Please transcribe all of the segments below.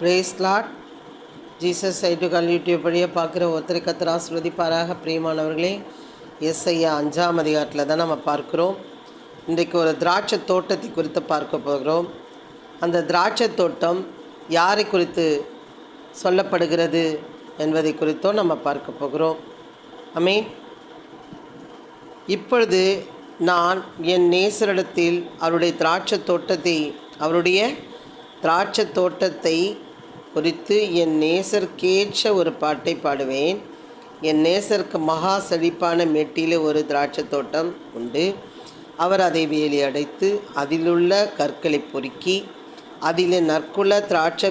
Brace lot Jesus ஐட்டுகால் YouTube வழியாக பார்க்குற ஒருத்தரை கத்திர ஆசிர்வதிப்பாராக பிரியமானவர்களே. எஸ்ஐயா அஞ்சாம் அதிகாரத்தில் தான் நம்ம பார்க்குறோம். இன்றைக்கு ஒரு திராட்சை தோட்டத்தை குறித்து பார்க்க போகிறோம். அந்த திராட்சை தோட்டம் யாரை குறித்து சொல்லப்படுகிறது என்பதை குறித்தும் நம்ம பார்க்க போகிறோம். அமீன் இப்பொழுது நான் என் நேசரிடத்தில் அவருடைய திராட்சை தோட்டத்தை அவருடைய திராட்சை தோட்டத்தை குறித்து என் நேசருக்கேற்ற ஒரு பாட்டை பாடுவேன். என் நேசருக்கு மகா செழிப்பான மெட்டியில் ஒரு திராட்சை தோட்டம் உண்டு. அவர் அதை வேலி அடைத்து அதிலுள்ள கற்களை பொறுக்கி அதில் நற்குல திராட்சை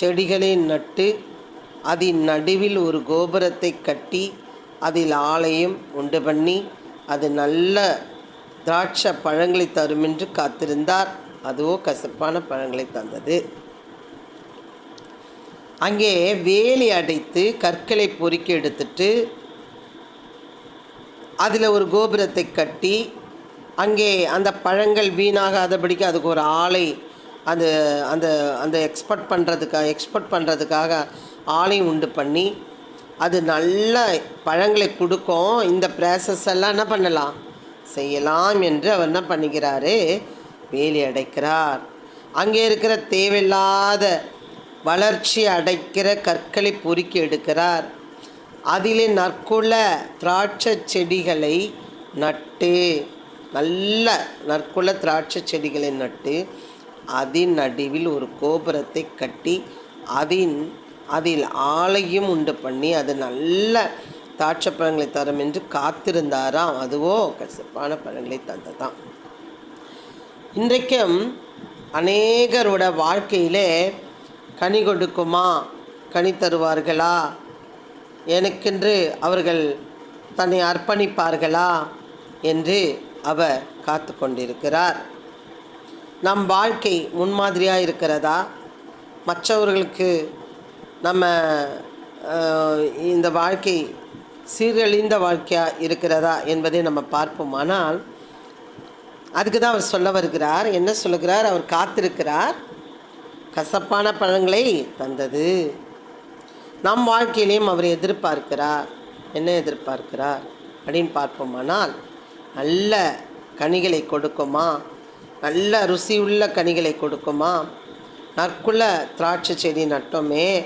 செடிகளை நட்டு அதன் நடுவில் ஒரு கோபுரத்தை கட்டி அதில் ஆலயம் உண்டு பண்ணி அது நல்ல திராட்சை பழங்களை தரும் என்று காத்திருந்தார். அதுவோ கசப்பான பழங்களை தந்தது. அங்கே வேலி அடைத்து கற்களை பொறுக்கி எடுத்துட்டு அதில் ஒரு கோபுரத்தை கட்டி அங்கே அந்த பழங்கள் வீணாகாதபடிக்கு அதுக்கு ஒரு ஆலை அந்த அந்த அந்த எக்ஸ்போர்ட் பண்ணுறதுக்காக எக்ஸ்போர்ட் பண்ணுறதுக்காக ஆலை உண்டு பண்ணி அது நல்ல பழங்களை கொடுக்கும். இந்த ப்ராசஸ் எல்லாம் என்ன பண்ணலாம்? செய்யலாம் என்று அவர் என்ன பண்ணுகிறாரு? வேலி அடைக்கிறார். அங்கே இருக்கிற தேவையில்லாத வளர்ச்சி அடைக்கிற கற்களை பொறுக்கி எடுக்கிறார். அதிலே நற்குல திராட்சை செடிகளை நட்டு நல்ல நற்குல திராட்சை செடிகளை நட்டு அதன் நடுவில் ஒரு கோபுரத்தை கட்டி அதின் அதில் ஆலையும் உண்டு பண்ணி அது நல்ல திராட்சை பழங்களை தரும் என்று காத்திருந்தாராம். அதுவோ கசப்பான பழங்களை தந்ததாம். இன்றைக்கும் அநேகரோட வாழ்க்கையிலே கனி கொடுக்குமா? கனி தருவார்களா? எனக்கென்று அவர்கள் தன்னை அர்ப்பணிப்பார்களா? என்று அவர் காத்து கொண்டிருக்கிறார். நம் வாழ்க்கை முன்மாதிரியாக இருக்கிறதா? மற்றவர்களுக்கு நம்ம இந்த வாழ்க்கை சீரழிந்த வாழ்க்கையாக இருக்கிறதா என்பதை நம்ம பார்ப்போமானால் அதுக்கு தான் அவர் சொல்ல வருகிறார். என்ன சொல்லுகிறார்? அவர் காத்திருக்கிறார். கசப்பான பழங்களை தந்தது. நம் வாழ்க்கையிலையும் அவர் எதிர்பார்க்கிறார். என்ன எதிர்பார்க்கிறார் அப்படின்னு பார்ப்போமானால் நல்ல கனிகளை கொடுக்குமா? நல்ல ருசியுள்ள கனிகளை கொடுக்குமா? நற்குள்ள திராட்சை செடி நட்டோமே.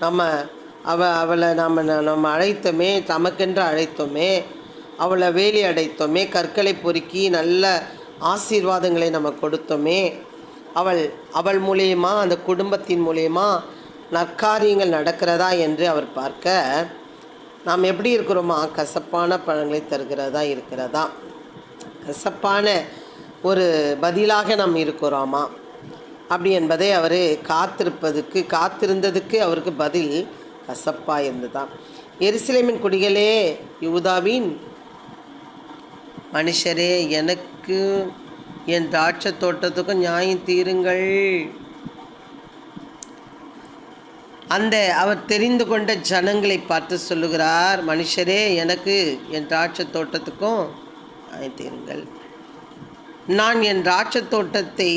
நம்ம அவ அவளை நம்ம நம்ம அழைத்தோமே தமக்கென்று அழைத்தோமே அவளை வேலி அடைத்தோமே கற்களை பொறுக்கி நல்ல ஆசீர்வாதங்களை நம்ம கொடுத்தோமே அவள் அவள் மூலியமா அந்த குடும்பத்தின் மூலியமா நற்காரியங்கள் நடக்கிறதா என்று அவர் பார்க்க நாம் எப்படி இருக்கிறோமா? கசப்பான பழங்களை தருகிறதா இருக்கிறதா? கசப்பான ஒரு பதிலாக நாம் இருக்கிறோமா? அப்படி என்பதை அவர் காத்திருப்பதுக்கு காத்திருந்ததுக்கு அவருக்கு பதில் கசப்பாக இருந்ததாம் எருசலேமின் குடிகளே யூதாவின் மனுஷரே எனக்கு என் திராட்சை தோட்டத்துக்கும் நியாயம் தீருங்கள். அந்த அவர் தெரிந்து கொண்ட ஜனங்களை பார்த்து சொல்லுகிறார் மனுஷரே எனக்கு என் திராட்சை தோட்டத்துக்கும் நியாயம் தீருங்கள். நான் என் திராட்சை தோட்டத்தை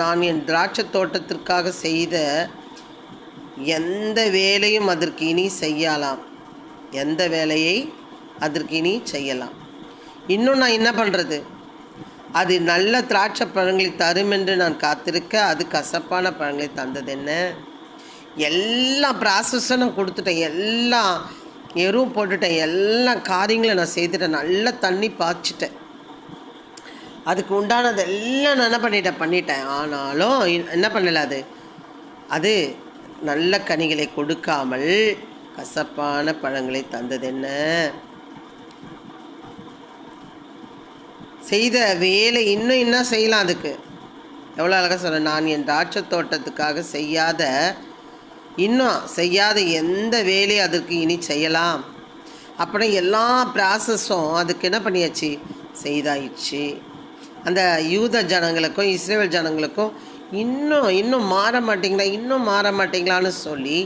நான் என் திராட்சை தோட்டத்திற்காக செய்த எந்த வேலையும் அதற்கு இனி செய்யலாம். எந்த வேலையை அதற்கு இனி செய்யலாம். இன்னும் நான் என்ன பண்ணுறது அது நல்ல திராட்சை பழங்களை தரும் என்று நான் காத்திருக்க அது கசப்பான பழங்களை தந்தது என்ன? எல்லா ப்ராசஸும் நான் கொடுத்துட்டேன். எல்லாம் எருவும் போட்டுட்டேன். எல்லா காரியங்களும் நான் செய்துட்டேன். நல்லா தண்ணி பாய்ச்சிட்டேன். அதுக்கு உண்டானது எல்லாம் நான் என்ன பண்ணிட்டேன்? பண்ணிட்டேன். ஆனாலும் என்ன பண்ணல அது? அது நல்ல கனிகளை கொடுக்காமல் கசப்பான பழங்களை தந்தது என்ன? செய்த வேலை இன்னும் என்ன செய்யலாம் அதுக்கு. எவ்வளோ அழகாக சொல்ல நான் என் திராட்சை தோட்டத்துக்காக செய்யாத இன்னும் செய்யாத எந்த வேலையும் அதற்கு இனி செய்யலாம். அப்புறம் எல்லா ப்ராசஸும் அதுக்கு என்ன பண்ணியாச்சு? செய்தாயிடுச்சு அந்த யூத ஜனங்களுக்கும் இஸ்ரேல் ஜனங்களுக்கும் இன்னும் இன்னும் மாற மாட்டீங்களா? இன்னும் மாற மாட்டீங்களான்னு சொல்லி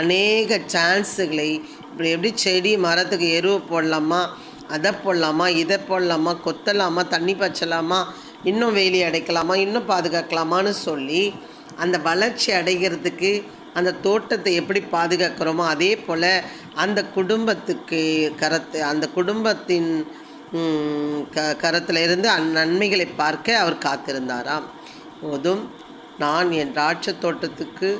அநேக சான்ஸுகளை இப்படி எப்படி செடி மரத்துக்கு எருவு போடலாமா? அதை போடலாமா இதை போடலாமா கொத்தலாமா தண்ணி பச்சலாமா இன்னும் வேலி அடைக்கலாமா இன்னும் பாதுகாக்கலாமான்னு சொல்லி அந்த வளர்ச்சி அடைகிறதுக்கு அந்த தோட்டத்தை எப்படி பாதுகாக்கிறோமோ அதே போல் அந்த குடும்பத்துக்கு கரத்து அந்த குடும்பத்தின் க கரத்தில் இருந்து அந் நன்மைகளை பார்க்க அவர் காத்திருந்தாராம். போதும் நான் என் திராட்சை தோட்டத்துக்கு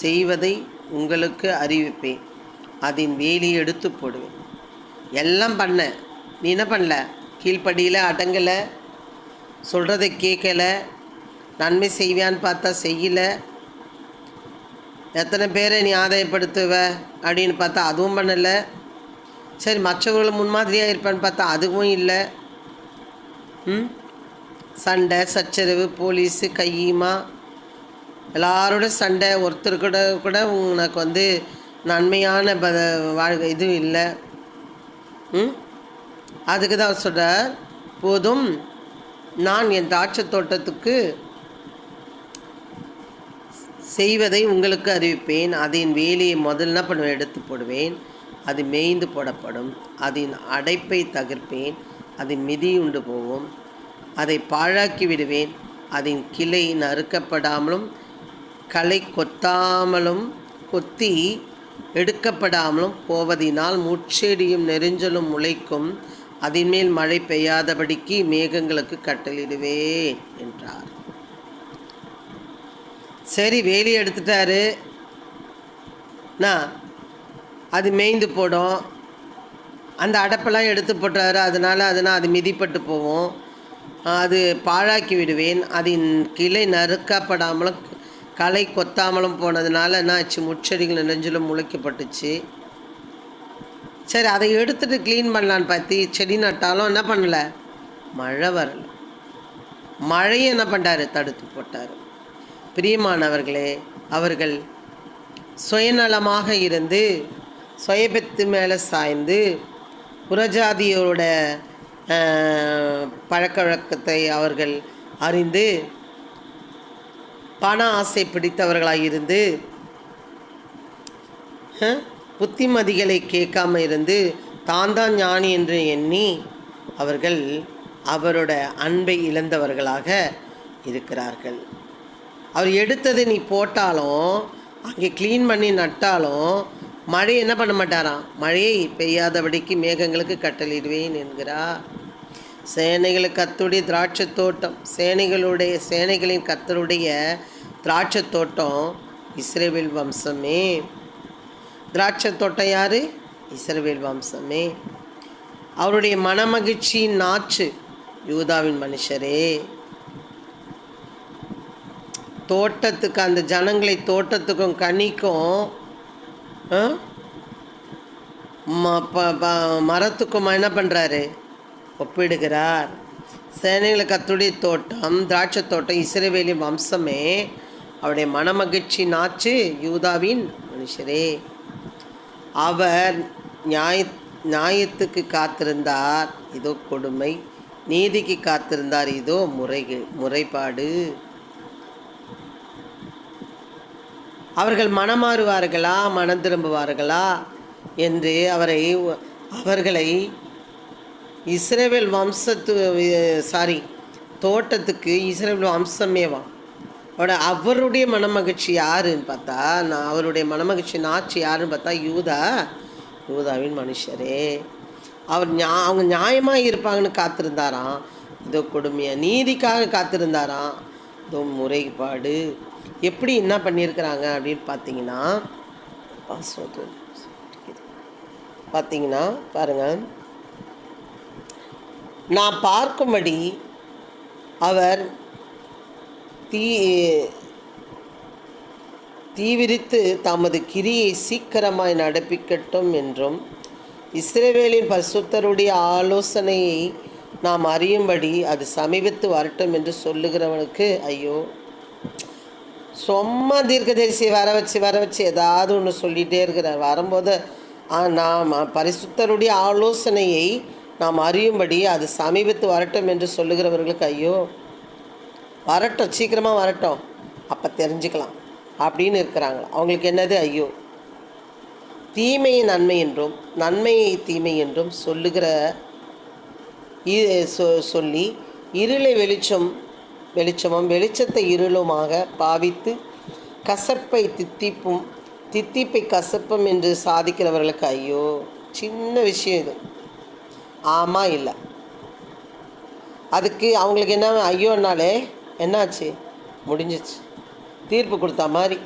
செய்வதை உங்களுக்கு அறிவிப்பேன். அதன் வேலியை எடுத்து போடுவேன். எல்லாம் பண்ண. நீ என்ன பண்ணல? கீழ்ப்படியில் அடங்கலை. சொல்கிறத கேட்கலை. நன்மை செய்வியான்னு பார்த்தா செய்யலை. எத்தனை பேரை நீ ஆதாயப்படுத்துவ? அப்படின்னு பார்த்தா அதுவும் பண்ணலை. சரி மற்றவர்கள் முன்மாதிரியாக இருப்பான்னு பார்த்தா அதுவும் இல்லை. ம்? சண்டை சச்சரவு போலீஸு கையுமா? எல்லாரோட சண்டை ஒருத்தர் கூட கூட உனக்கு வந்து நன்மையான ப வாழ்க்கை இதுவும் இல்லை. அதுக்கு தான் சொல்கிறார் போதும் நான் என் திராட்சை தோட்டத்துக்கு செய்வதை உங்களுக்கு அறிவிப்பேன். அதன் வேலையை முதல்ல என்ன பண்ணுவேன்? எடுத்து போடுவேன். அது மேய்ந்து போடப்படும். அதன் அடைப்பை தகர்ப்பேன். அதன் மிதி உண்டு போகும். அதை பாழாக்கி விடுவேன். அதன் கிளை நறுக்கப்படாமலும் களை கொத்தாமலும் கொத்தி எடுக்கப்படாமலும் போவதினால் முட்செடியும் நெறிஞ்சலும் முளைக்கும். அதன் மேல் மழை பெய்யாதபடிக்கு மேகங்களுக்கு கட்டளிடுவேன் என்றார். சரி வேலி எடுத்துட்டாரு. நான் அது மேய்ந்து போடும். அந்த அடப்பெல்லாம் எடுத்து போட்டாரு அதனால் அதனால் அது மிதிப்பட்டு போவோம். அது பாழாக்கி விடுவேன். அதன் கிளை நறுக்கப்படாமலும் களை கொத்தாமலும் போனதுனால என்ன ஆச்சு முச்செடிகள் நெஞ்சிலும் முளைக்கப்பட்டுச்சு. சரி அதை எடுத்துட்டு க்ளீன் பண்ணலான்னு பார்த்து செடி நட்டாலும் என்ன பண்ணல? மழை வரல. மழையை என்ன பண்ணாரு தடுத்து போட்டார். பிரியமானவர்களே அவர்கள் சுயநலமாக இருந்து சுயபத்து மேலே சாய்ந்து புறஜாதியோட பழக்க வழக்கத்தை அவர்கள் அறிந்து பண ஆசை பிடித்தவர்களாக இருந்து புத்திமதிகளை கேட்காம இருந்து தான் தான் ஞானி என்று எண்ணி அவர்கள் அவரோட அன்பை இழந்தவர்களாக இருக்கிறார்கள். அவர் எடுத்ததை நீ போட்டாலும் அங்கே க்ளீன் பண்ணி நட்டாலும் மழை என்ன பண்ண மாட்டாராம்? மழையை பெய்யாதபடிக்கு மேகங்களுக்கு கட்டளிடுவேன் என்கிறார். சேனைகளை கத்துடைய திராட்சை தோட்டம். சேனைகளுடைய சேனைகளின் கத்தருடைய திராட்சை தோட்டம் இஸ்ரேவேல் வம்சமே. திராட்சை தோட்டம் யார்? இஸ்ரவேல் வம்சமே. அவருடைய மனமகிழ்ச்சியின் நாச்சு யூதாவின் மனுஷரே. தோட்டத்துக்கு அந்த ஜனங்களை தோட்டத்துக்கும் கனிக்கும் ஆ? ம- ப- மரத்துக்கும் என்ன பண்ணுறாரு ஒப்பிடுகிறார். சேனைகளை கத்துடைய தோட்டம் திராட்சை தோட்டம் இஸ்ரவேலின் வம்சமே அவருடைய மனமகிழ்ச்சி நாச்சு யூதாவின் மனுஷரே. அவர் நியாய நியாயத்துக்கு காத்திருந்தார். இதோ கொடுமை. நீதிக்கு காத்திருந்தார். இதோ முறை முறைப்பாடு. அவர்கள் மனமாறுவார்களா? மனம் திரும்புவார்களா? என்று அவரை அவர்களை இஸ்ரேவேல் வம்சத்து சாரி தோட்டத்துக்கு இஸ்ரேவேல் வம்சமேவா அவட அவருடைய மனமகிழ்ச்சி யாருன்னு பார்த்தா நான் அவருடைய மனமகிழ்ச்சி நாச்சு யாருன்னு பார்த்தா யூதா. யூதாவின் மனுஷரே. அவர் ஞா அவங்க நியாயமாக இருப்பாங்கன்னு காத்திருந்தாராம். இதோ கொடுமையாக நீதிக்காக காத்திருந்தாராம். இதோ முறைப்பாடு. எப்படி என்ன பண்ணியிருக்கிறாங்க அப்படின்னு பார்த்தீங்கன்னா பார்த்தீங்கன்னா பாருங்கள் நான் பார்க்கும்படி அவர் தீ தீவிரித்து தமது கிரியை சீக்கிரமாய் நடப்பிக்கட்டும் என்றும் இஸ்ரேவேலின் பரிசுத்தருடைய ஆலோசனையை நாம் அறியும்படி அது சமீபத்து வரட்டும் என்று சொல்லுகிறவனுக்கு ஐயோ சும்மா தீர்க்கதரிசி வர வச்சு வர வச்சு ஏதாவது ஒன்று சொல்லிகிட்டே இருக்கிறார். வரும்போது நாம் பரிசுத்தருடைய ஆலோசனையை நாம் அறியும்படி அது சமீபத்து வரட்டும் என்று சொல்லுகிறவர்களுக்கு ஐயோ வரட்டும் சீக்கிரமாக வரட்டும். அப்போ தெரிஞ்சுக்கலாம் அப்படின்னு இருக்கிறாங்க. அவங்களுக்கு என்னது? ஐயோ. தீமையை நன்மை என்றும் நன்மையை தீமை என்றும் சொல்லுகிற சொ- சொல்லி இருளை வெளிச்சம் வெளிச்சமும் வெளிச்சத்தை இருளுமாக பாவித்து கசப்பை தித்திப்பும் தித்திப்பை கசப்பும் என்று சாதிக்கிறவர்களுக்கு ஐயோ சின்ன விஷயம் இது. ஆமாம் இல்லை. அதுக்கு அவங்களுக்கு என்ன ஐயோனாலே என்னாச்சு? முடிஞ்சிச்சு. தீர்ப்பு கொடுத்த மாதிரி.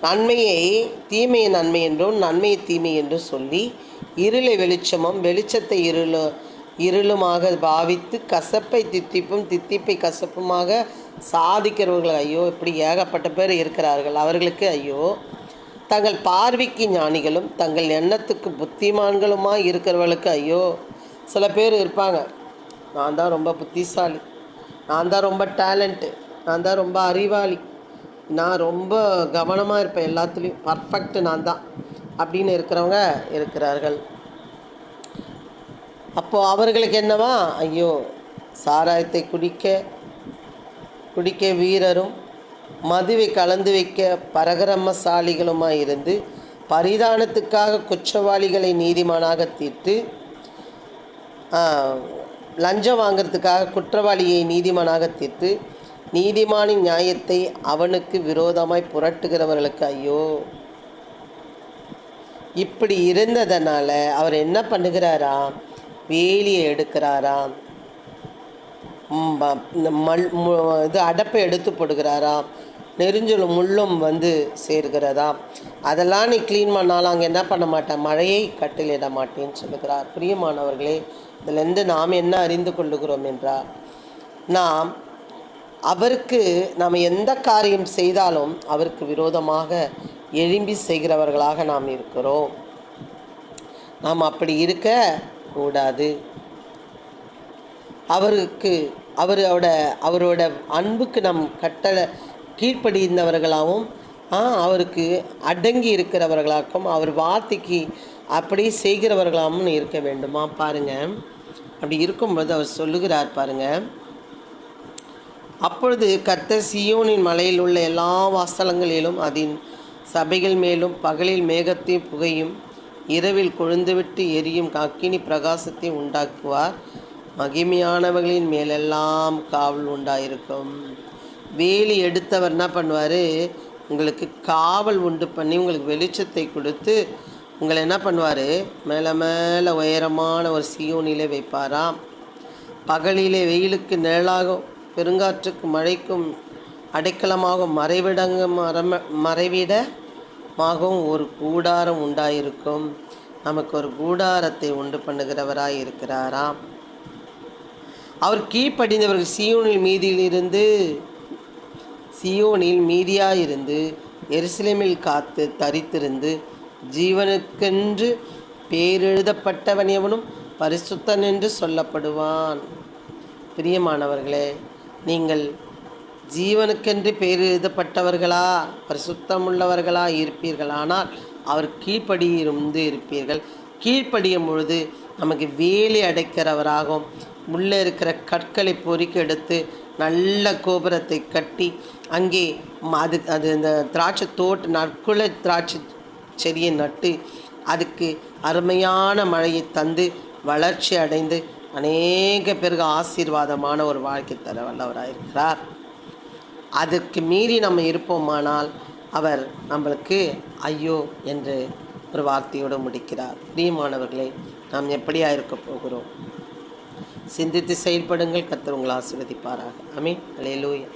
நன்மையை தீமையை நன்மை என்றும் நன்மையை தீமை என்றும் சொல்லி இருளை வெளிச்சமும் வெளிச்சத்தை இருளு இருளுமாக பாவித்து கசப்பை தித்திப்பும் தித்திப்பை கசப்புமாக சாதிக்கிறவர்கள் ஐயோ இப்படி ஏகப்பட்ட பேர் இருக்கிறார்கள். அவர்களுக்கு ஐயோ தங்கள் பார்வைக்கு ஞானிகளும் தங்கள் எண்ணத்துக்கு புத்திமான்களுமாக இருக்கிறவர்களுக்கு ஐயோ சில பேர் இருப்பாங்க. நான் தான் ரொம்ப புத்திசாலி. நான் தான் ரொம்ப டேலண்ட்டு நான் தான் ரொம்ப அறிவாளி. நான் ரொம்ப கவனமாக இருப்பேன் எல்லாத்துலேயும். பர்ஃபெக்ட் நான் தான் அப்படின்னு இருக்கிறவங்க இருக்கிறார்கள். அப்போது அவர்களுக்கு என்னவா? ஐயோ சாராயத்தை குடிக்க குடிக்க வீரரும் மதுவை கலந்து வைக்க பரகரமசாலிகளுமாய் இருந்து பரிதானத்துக்காக குற்றவாளிகளை நீதிமானாக தீர்த்து லஞ்சம் வாங்கிறதுக்காக குற்றவாளியை நீதிமானாக தீர்த்து நீதிமானின் நியாயத்தை அவனுக்கு விரோதமாய் புரட்டுகிறவர்களுக்கு ஐயோ. இப்படி இருந்ததனால அவர் என்ன பண்ணுகிறாராம்? வேலியை எடுக்கிறாராம். மல் மு- இது அடப்பை எடுத்து போடுகிறாராம். நெரிஞ்சலும் முள்ளும் வந்து சேர்கிறதா அதெல்லாம் நீ க்ளீன் பண்ணாலும் அங்கே என்ன பண்ண மாட்டேன்? மழையை கட்டிலிட மாட்டேன்னு சொல்லுகிறார். பிரியமானவர்களே இதிலேருந்து நாம் என்ன அறிந்து கொள்ளுகிறோம் என்றால் நாம் அவருக்கு நாம் எந்த காரியம் செய்தாலும் அவருக்கு விரோதமாக எழும்பி செய்கிறவர்களாக நாம் இருக்கிறோம். நாம் அப்படி இருக்க கூடாது. அவருக்கு அவரோட அவரோட அன்புக்கு நம் கட்டளை கீழ்ப்படிந்தவர்களாகவும் ஆ, அவருக்கு அடங்கி இருக்கிறவர்களாகவும் அவர் வார்த்தைக்கு அப்படி செய்கிறவர்களாகவும் இருக்க வேண்டுமா? பாருங்க. அப்படி இருக்கும்போது அவர் சொல்லுகிறார் பாருங்கள் அப்பொழுது கர்த்தர் சியோனின் மலையில் உள்ள எல்லா வாசலங்களிலும் அதன் சபைகள் மேலும் பகலில் மேகத்தையும் புகையும் இரவில் கொழுந்துவிட்டு எரியும் அக்கினி பிரகாசத்தை உண்டாக்குவார். மகிமையானவர்களின் மேலெல்லாம் காவல் உண்டாயிருக்கும். வேலி எடுத்தவர் என்ன பண்ணுவார்? உங்களுக்கு காவல் உண்டு பண்ணி உங்களுக்கு வெளிச்சத்தை கொடுத்து உங்களை என்ன பண்ணுவார்? மேலே மேலே உயரமான ஒரு சியோனிலே வைப்பாராம். பகலிலே வெயிலுக்கு நிழலாகும் பெருங்காற்றுக்கு மழைக்கும் அடைக்கலமாகும் மறைவிடங்க மரம மறைவிடமாகவும் ஒரு கூடாரம் உண்டாயிருக்கும். நமக்கு ஒரு கூடாரத்தை உண்டு பண்ணுகிறவராக இருக்கிறாராம் அவர் கீழ்ப்படிந்தவர்கள் சியோனில் மீதியிலிருந்து சியோனில் மீதியாயிருந்து எருசலேமில் காத்து தரித்திருந்து ஜீவனுக்கென்று பேரெழுதப்பட்டவன் எவனும் பரிசுத்தன் என்று சொல்லப்படுவான். பிரியமானவர்களே நீங்கள் ஜீவனுக்கென்று பேர் எழுதப்பட்டவர்களா பரிசுத்தமுள்ளவர்களா இருப்பீர்கள். ஆனால் அவர் கீழ்ப்படியிருந்து இருப்பீர்கள். கீழ்ப்படியும் பொழுது நமக்கு வேலை அடைக்கிறவராகவும் உள்ளே இருக்கிற கற்களை பொறுக்கி எடுத்து நல்ல கோபுரத்தை கட்டி அங்கே ம- அது அது இந்த திராட்சை தோட்ட நற்குல திராட்சை செடியை நட்டு அதுக்கு அருமையான மழையை தந்து வளர்ச்சி அடைந்து அநேக பேருக்கு ஆசீர்வாதமான ஒரு வாழ்க்கை தர வல்லவராக இருக்கிறார். அதற்கு மீறி நம்ம இருப்போமானால் அவர் நம்மளுக்கு ஐயோ என்று ஒரு வார்த்தையோடு முடிக்கிறார். பிரியமானவர்களே நாம் எப்படியா இருக்க போகிறோம்? சிந்தித்து செயல்படுங்கள். கர்த்தர் உங்களை ஆசீர்வதிப்பாராக. அமீன் அலையலூயா